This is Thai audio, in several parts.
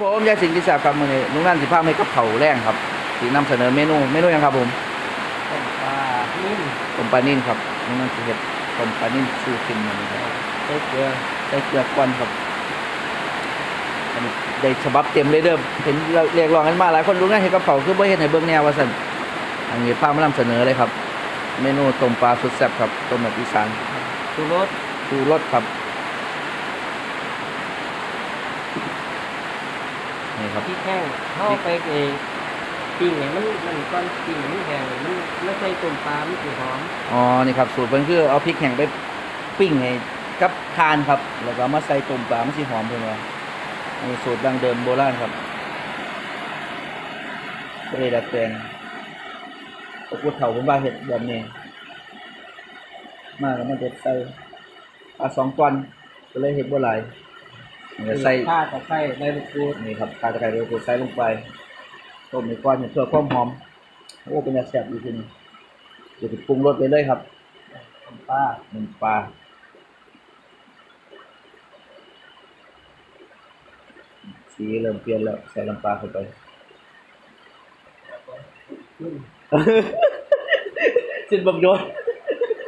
ผมยายสิงห์กิจครับมื้อนี้ลุงนั่นสิพาให้กับเขาวแรงครับสินำเสนอเมนูเมนูหยังครับผมต้มปลานิ่มต้มปลานิ่นครับลุงนั่นสิเฮ็ดต้มปลานิ่นสู้กินมื้อนี้ครับใส่เกลือใส่เกลือก่อนครับอันนี้ได้ฉบับเต็มเลยเด้อเห็นเรียกร้องกันมาหลายคนลุงนั่นเฮ็ดกับเขาวคือบ่เฮ็ดให้เบิ่งแนวว่าซั่นอันนี้พามานำเสนอเลยครับ เมนูต้มปลาสุดแซ่บครับต้มแบบอีสานชูรสชูรสครับ นี่ครับพริกแห้งเข้าไปเองปิ้งให้มันมันก้อนปิ้งให้มันแห้งมันไม่ใช่ต้มปลามันสิหอมอ๋อนี่ครับ สูตรเพิ่นคือเอาพริกแห้งไปปิ้งให้กับทานครับ แล้วก็เอามาใส่ต้มปลามันสิหอมเพิ่นว่าอันนี้สูตรดั้งเดิมโบราณครับบ่ได้ดัดแปลงพวกผู้เฒ่าเพิ่นว่าเฮ็ดแบบนี้มาแล้วมันจะใส่ปลาสองตอนก็เลยเฮ็ดบ่หลาย นี่ก็ใส่ข้าตะไคร้ใบมะกรูดนี่ครับขาตะไคร้โรยตัวใส่ลงไปต้มในก้อนเพื่อความหอมโอ้เป็นยาแซ่บดีทีนี้เดี๋ยวจะปรุงรสไปเลยครับต้มปลาหนึ่งปลาสีเริ่มเปลี่ยนแล้วใส่น้ำปลาเข้าไปขึ้นสิ้นบังโยน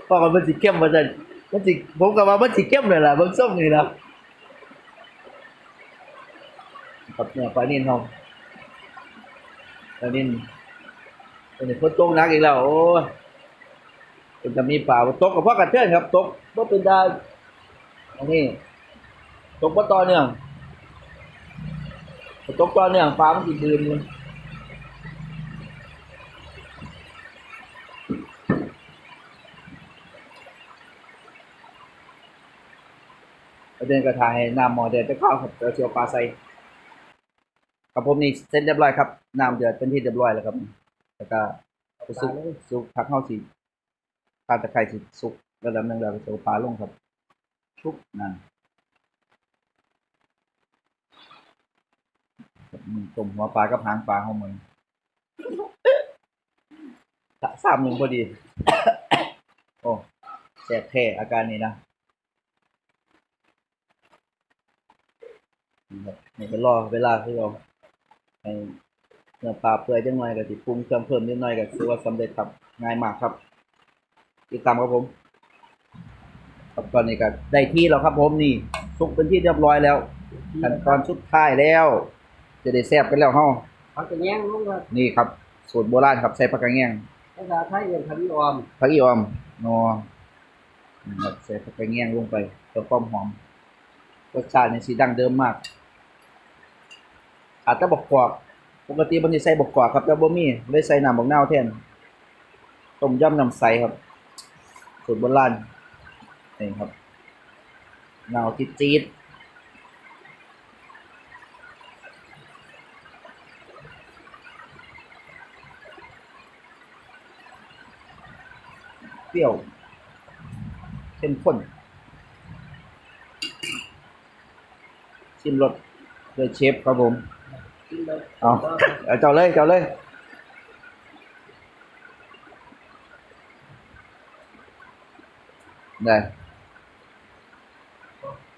พอกันมันสิเข้มมาจันมันสิผมก็ว่ามันสิเข้มเลยล่ะเบิ่งส้มนี่ล่ะ ครับเนี่ยปลานิ่นหอมปลานิ่นเป็นฝนตกหนักอีกแล้ว โอ้ยเป็นจะมีป่าตกกับพ่อกระเทือนครับ ตกบ่เป็นได้อันนี้ ตกบ่ต่อเนื่องตกต่อเนื่องฟ้ามันสิดืนเลยประเด็นกระทายน้ำหมอเดือดจะเข้าครับเจอเชียวปลาใส่ ครับผมนี่เสร็จเรียบร้อยครับน้ำเดือดเป็นที่เรียบร้อยแล้วครับแล้วก็ไปซุกซุกผักเข้าสีข้าตะไคร้สิสุกระดับหนึ่งแล้วก็เชีปลาลงครับ ชุบนั่นมึงต้มหัวปลากับหางปลาเข้ามือสามหนึ่งพอดี โอ้แสบแท้อาการนี้นะนี่ครันี่ก็รอเวลาที่เรา ให้เนื้อปลาเปื่อยจังหน่อยก็สิปรุงเครื่องเพิ่มนิดหน่อยก็ถือว่าสำเร็จครับง่ายมากครับ ติดตามครับผมครับตอนนี้ก็ได้ที่แล้วครับผมนี่สุกเป็นที่เรียบร้อยแล้วขั้นตอนสุดท้ายแล้ว จะได้แซ่บกันแล้วเฮาเขาจะแย่งลูกว่านี่ครับ สูตรโบราณครับใส่ผักกระเงี้ยงภาษาไทยเรียนคำนิยมผักอีออมนอนี่ครับใส่ผักกระเงี้ยงลงไปเพื่อความหอมรสชาตินี่สีดั้งเดิมมาก อาจจะบอกกอบปกติมันจะใส่บอกกอบครับแต่บ่มีเลยใส่น้ำบักนาวแทนต้มยำน้ำใสครับสูตรโบราณนี่ครับเนาจี๊ดจี๊ดเปรี้ยวเข้มข้นชิมรสโดยเชฟครับผม เอาเจ้าเลยเจ้าเลยได้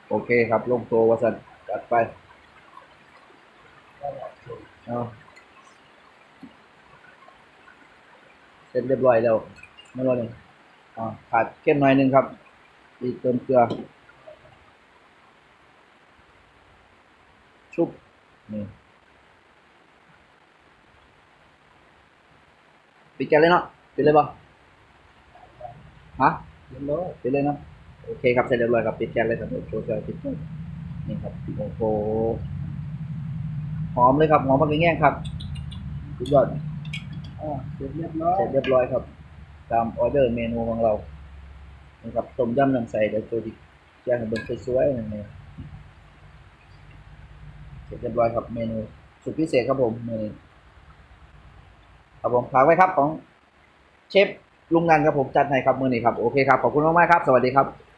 โอเคครับลงตัววสันจัดไปเอาเสร็จเรียบร้อยแล้วไม่รอเลยอ่าขาดเข้มหน่อยหนึ่งครับ อีกเติมเกลือ ชุบนี่ ปิดแก๊สเลยเนาะปิดเลยป่ะฮะกินเลยปิดเลยเนาะโอเคครับเสร็จเรียบร้อยครับปิดแก๊สเลยครับเดี๋ยวโชว์เจอปิดแก๊สนี่ครับโอ้โหหอมเลยครับหอมมากเลยแง่ครับสุดยอดอ่าเสร็จเรียบร้อยเสร็จเรียบร้อยครับ ตามออเดอร์เมนูของเรานี่ครับต้มยำน้ำใสเดี๋ยวตัวที่แจ้งให้เบิ่งสวยๆนี่เสร็จเรียบร้อยครับเมนูสุดพิเศษครับผมเมนู ครับผมฝากไว้ครับของเชฟลุงนันครับผมจัดให้ครับมือนี้ครับโอเคครับขอบคุณมากๆครับ สวัสดีครับ